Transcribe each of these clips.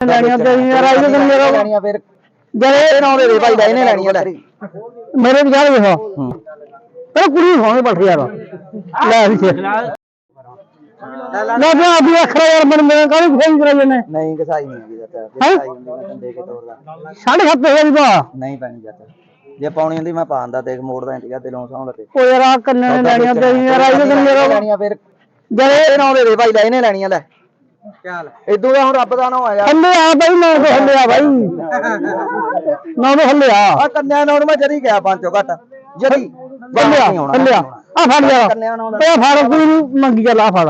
ਲੈਣੀਆਂ ਤੇ ਯਾਰ ਆਈ ਤੇ ਮੇਰਾ ਲੈਣੀਆਂ ਫਿਰ। ਜਿਹੜੇ ਨਾ ਦੇ ਭਾਈ ਦਾ ਇਹਨੇ ਲੈਣੀਆਂ ਲੈ। ਮੇਰੇ ਵਿਚਾਰ ਵੇਖੋ ਪਰ ਕੁੜੀ ਹੋਣੇ ਬੈਠ ਯਾਰ ਲੈ ਵੀ ਛੇ ਲੈ ਜਾ ਅਭੀ ਅਖਰਾ ਯਾਰ ਮਨ ਮੈਂ ਕਾਹਨੂੰ ਫੇਰ ਕਰਾਈ ਨੇ ਨਹੀਂ ਕਸਾਈ ਨਹੀਂ ਹੈਗੀ ਚਾਚਾ। ਜੇ ਹੈਂ? ਕਸਾਈ ਹੁੰਦੀ ਮੈਂ ਤੈਨੂੰ ਦੇ ਕੇ ਤੋਰਦਾ ਸਾਢੇ ਸੱਤ ਹਜ਼ਾਰ ਦੀ ਪਾ ਨਹੀਂ ਪੈਣੀ ਚਾਚਾ। ਜੇ ਪਾਉਣੀ ਹੁੰਦੀ ਮੈਂ ਪਾਉਂਦਾ ਦੇਖ ਮੋੜਦਾ ਇੰਤੀਗਾ ਦਿਲੋਂ ਸੌਂ ਲੱਗੇ। ਉਹ ਯਾਰ ਆ ਕੰਨੇ ਨੇ ਲੈਣੀਆਂ ਤੇ ਯਾਰ ਆਈ ਤੇ ਮੇਰਾ ਲੈਣੀਆਂ ਫਿਰ। ਜਿਹੜੇ ਨਾ ਦੇ ਭਾਈ ਲੈ ਇਹਨੇ ਲੈਣੀਆਂ ਲੈ। ਚੱਲ। ਇਦੋਂ ਦਾ ਹੁਣ ਰੱਬ ਦਾ ਨਾਮ ਆ ਯਾਰ ਹੱਲੇ ਆ ਬਾਈ ਮੈਂ ਤੇ ਹੱਲੇ ਆ ਬਾਈ। ਨਾ ਮੈਂ ਹੱਲੇ ਆ। ਆ ਕੰਨਿਆ ਨੋੜ ਮੈਂ ਜਰੀ ਗਿਆ ਪੰਜੋ ਘੱਟ। ਜਰੀ। ਹੱਲੇ ਆ ਹੱਲੇ ਆ। ਆ ਫੜ ਯਾਰ ਕੰਨਿਆ ਨੋੜ ਇਹ ਫੜ ਕੋਈ ਨੀ ਮੰਗੀ ਚੱਲ ਆ ਫੜ।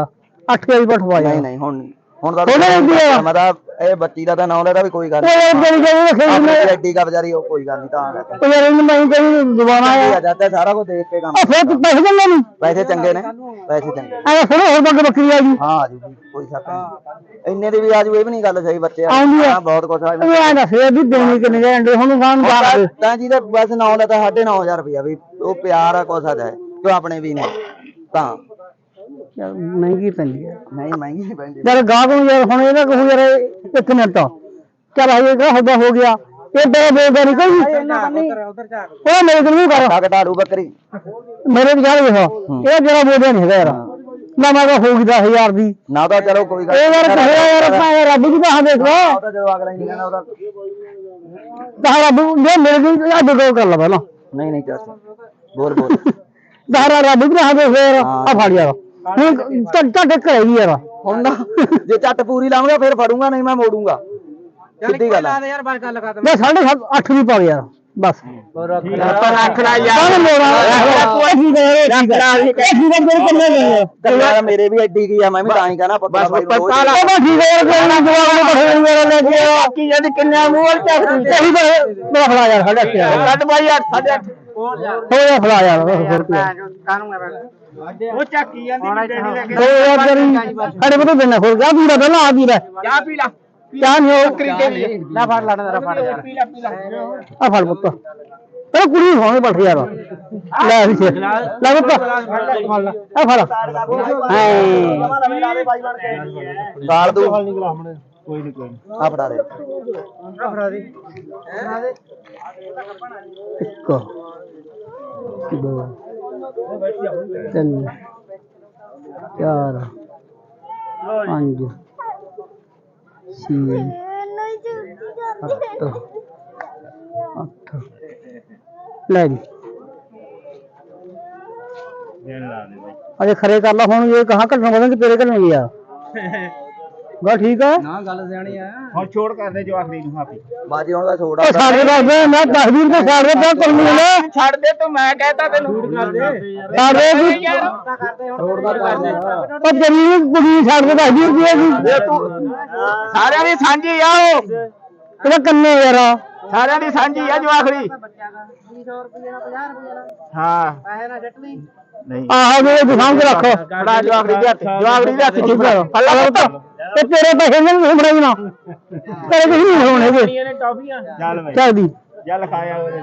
8000 ਬਠਵਾ ਜਾ। ਨਹੀਂ ਨਹੀਂ ਹੁਣ ਹੁਣ ਤਾਂ ਉਹਨੇ ਹੁੰਦੀ ਆ। ਮੈਂ ਤਾਂ ਇਹ ਬੱਚੀ ਦਾ ਤਾਂ ਨਾਮ ਲੈਦਾ ਵੀ ਕੋਈ ਗੱਲ ਐਡੀ ਕਾ ਵਿਚਾਰੀ ਉਹ ਕੋਈ ਗੱਲ ਨਹੀਂ ਤਾਂ ਕਹਿੰਦਾ ਉਹ ਯਾਰ ਇਹਨੂੰ ਮੈਂ ਕਹੀ ਜਵਾਨਾ ਆ ਆ ਜਾਂਦਾ ਸਾਰਾ ਕੁਝ ਦੇਖ ਕੇ ਕੰਮ ਆ ਫਿਰ ਤੂੰ ਪੈਸੇ ਦਿੰਦਾ ਨਹੀਂ ਪੈਸੇ ਚੰਗੇ ਨੇ ਪੈਸੇ ਚੰਗੇ ਐ ਥੋੜਾ ਹੋਰ ਬੱਗ ਬੱਕਰੀ ਆ ਗਈ। ਹਾਂ ਆ ਜੂਗੀ ਕੋਈ ਸ਼ੱਕ ਨਹੀਂ ਇੰਨੇ। ਦੀ ਵੀ ਆ ਜੂ ਇਹ ਵੀ ਨਹੀਂ ਗੱਲ ਸਹੀ ਬੱਚੇ ਆ ਆਉਂਦੀ ਆ। ਹਾਂ, ਬਹੁਤ ਕੁਝ ਆ ਉਹ ਐ ਦੱਸ ਇਹ ਵੀ ਦੇਣੀ ਕਿੰਨੇ ਜਾਂਦੇ ਹੁਣ ਗਾਣ ਬਾਹਰ ਤਾਂ ਜੀ ਦੇ ਬਸ ਨਾਮ ਦਾ ਤਾਂ 9500 ਰੁਪਇਆ ਵੀ ਉਹ ਪਿਆਰ ਆ ਕੋਸਾ ਦਾ ਜੋ ਆਪਣੇ ਵੀ ਨੇ ਤਾਂ। ਯਾਰ ਮਹਿੰਗੀ ਪੈਂਦੀ ਹੈ ਨਹੀਂ ਮਹਿੰਗੀ ਨਹੀਂ ਪੈਂਦੀ। ਯਾਰ ਗਾਹਕ ਨੂੰ ਯਾਰ ਹੁਣ ਇਹਦਾ ਕਹੂ ਯਾਰ ਇੱਕ ਮਿੰਟ। ਚੱਲ ਆਏ ਇਹਦਾ ਹੱਦਾ ਹੋ ਗਿਆ। ਇਹ ਬੇ ਬੇ ਨਹੀਂ ਕੋਈ ਉਹ ਮੇਰੇ ਕੋਲ ਨਹੀਂ ਕਰ। ਘਟਾੜੂ ਬੱਕਰੀ। ਮੇਰੇ ਵਿਚਾਰ ਵੇਖੋ। ਇਹ ਜਿਹੜਾ ਬੋਲਿਆ ਨਹੀਂ ਹੈਗਾ ਯਾਰ। ਨਾ ਮੈਂ ਤਾਂ ਹੋ ਗਈ 10000 ਦੀ। ਨਾ ਤਾਂ ਚਲੋ ਕੋਈ ਗੱਲ ਇਹ ਯਾਰ ਕਹੇ ਯਾਰ ਆਪਾਂ ਯਾਰ ਰੱਬ ਦੀ ਤਾਂ ਦੇਖ ਲੋ ਉਹ ਤਾਂ ਜਦੋਂ ਅਗਲਾ ਹੀ ਨਹੀਂ ਕਹਿੰਦਾ ਉਹਦਾ ਤਾਂ ਰੱਬ ਜੇ ਮੇਰੇ ਕੋਲ ਆ ਦੋ ਕਰ ਲਾ ਪਹਿਲਾਂ। ਨਹੀਂ ਨਹੀਂ ਚਾਚਾ। ਬੋਲ ਬੋਲ। ਦਾਰਾ ਰੱਬ ਦੀ ਤਾਂ ਦੇਖ ਯਾਰ ਆ ਫੜ ਯਾਰ। ਹੁਣ ਟੱਟਾ ਟੱਕ ਰਹੀ ਯਾਰ। ਹੁਣ ਨਾ ਜੇ ਚੱਟ ਪੂਰੀ ਲਾਵਾਂਗਾ ਫਿਰ ਫੜੂੰਗਾ ਨਹੀਂ ਮੈਂ ਮੋੜੂੰਗਾ। ਸਿੱਧੀ ਗੱਲ ਆ। ਮੈਂ ਸਾਢੇ ਸੱਤ ਅੱਠ ਦੀ ਪਾ ਯਾਰ ਬਸ ਆਪਾਂ ਰੱਖ ਲੈ ਕਾਹਨੂੰ ਮੋੜਾਂ ਕੋਈ ਠੀਕ ਹੈ ਮੇਰੇ ਵੀ। ਐਡੀ ਕੀ ਆ ਮੈਂ ਵੀ ਤਾਂ ਹੀ ਕਹਣਾ ਪੱਤਾ ਰੋਜ਼। ਉਹ ਤਾਂ ਲੈ ਕੇ ਜਦ ਕਿੰਨੇ ਚੱਕ ਸਹੀ ਮੇਰਾ ਫੜਾ ਯਾਰ ਸਾਢੇ ਅੱਠ ਯਾਰ ਕੱਟ ਬਾਈ 8 8.5 ਹੋ ਜਾ ਫੜਾ ਯਾਰ ਹੋਰ ਰੁਪਿਆ ਉਹ ਚੱਕੀ ਜਾਂਦੀ ਡੈਡੀ ਲੈ ਕੇ। ਸਾਡੇ ਕੋਲ ਬਿਨਾ ਖੋਲ ਗਿਆ ਪੂਰਾ ਪਹਿਲਾਂ? ਆ ਵੀਰ ਚਾਹ ਪੀ ਲਾ ਚਾਹ ਨਹੀਂ। ਉਹ ਲੈ ਫੜ ਲੈਣਾ ਤੇਰਾ ਫੜ ਯਾਰ। ਪੀ ਲੈ ਪੀ ਲੈ। ਆ ਫੜ ਪੁੱਤ। ਇਹ ਕੁੜੀ ਹੋਣੇ ਬੈਠ ਯਾਰ। ਲੈ ਵੀ ਛੇ। ਲੈ ਪੁੱਤ। ਆ ਫੜ। ਹਾਂ। ਗਾਲ ਦੂ। ਕੋਈ ਨਹੀਂ ਕੋਈ ਆ ਫੜਾ ਦੇ। ਇੱਕ। ਦੋ। ਤਿੰਨ। ਚਾਰ। ਪੰਜ। ਅੱਠ। ਲੈ ਜੀ। ਅਜੇ ਖਰੇ ਕਰ ਲਾ ਹੁਣ ਇਹ ਕਹਾਂ ਘਟਣਾ ਵਧਣ ਕਿ ਤੇਰੇ ਘਟਣ ਗਿਆ ਗਾ ਠੀਕ ਹੈ ਨਾ ਗੱਲ ਸਿਆਣੀ ਆ। ਹੁਣ ਛੋੜ ਕਰਦੇ ਜੋ ਆਖਰੀ ਨੂੰ ਹਾਪੀ ਬਾਜੀ ਹੁਣ ਦਾ ਛੋੜਾ ਉਹ ਸਾਡੇ ਦਾ ਮੈਂ ਮੈਂ 10 ਵੀਰ ਤੋਂ ਸਾਡੇ ਦਾ ਕਰਨੀ ਹੈ ਛੱਡ ਦੇ ਤੂੰ ਮੈਂ ਕਹਿਤਾ ਤੈਨੂੰ। ਸਾਡੇ ਵੀ ਉਹ ਤੇਰੀ ਕੁੜੀ ਛੱਡ ਕੇ 10 ਵੀਰ ਦੀ। ਹੈਗੀ ਸਾਰਿਆਂ ਦੀ ਸਾਂਝੀ ਆ ਉਹ। ਇਹਦਾ ਕੰਨੇ ਯਾਰ ਸਾਰਿਆਂ ਦੀ ਸਾਂਝੀ ਆ ਜੋ ਆਖਰੀ ਹਾਂ। ਨਹੀਂ ਆਹ ਜੇ ਦੁਕਾਨ ਤੇ ਰੱਖ। ਫੜਾ ਜੋ ਆਖਰੀ ਦੇ ਹੱਥ। ਜੋ ਆਖਰੀ ਦੇ ਹੱਥ। ਚ ਠੀਕ ਹੈ ਫੜ ਲੈ ਪੁੱਤ। ਤੇ ਤੇਰੇ ਪੈਸੇ ਨਹੀਂ ਫੜਾਈ ਨਾ ਤੇਰੇ ਕੁਝ ਨਹੀਂ ਹੋਣੇ ਟੌਫੀਆਂ ਚੱਲ ਬਈ। ਚੱਲ ਦੀ ਚੱਲ ਖਾਇਆ ਉਹਦੇ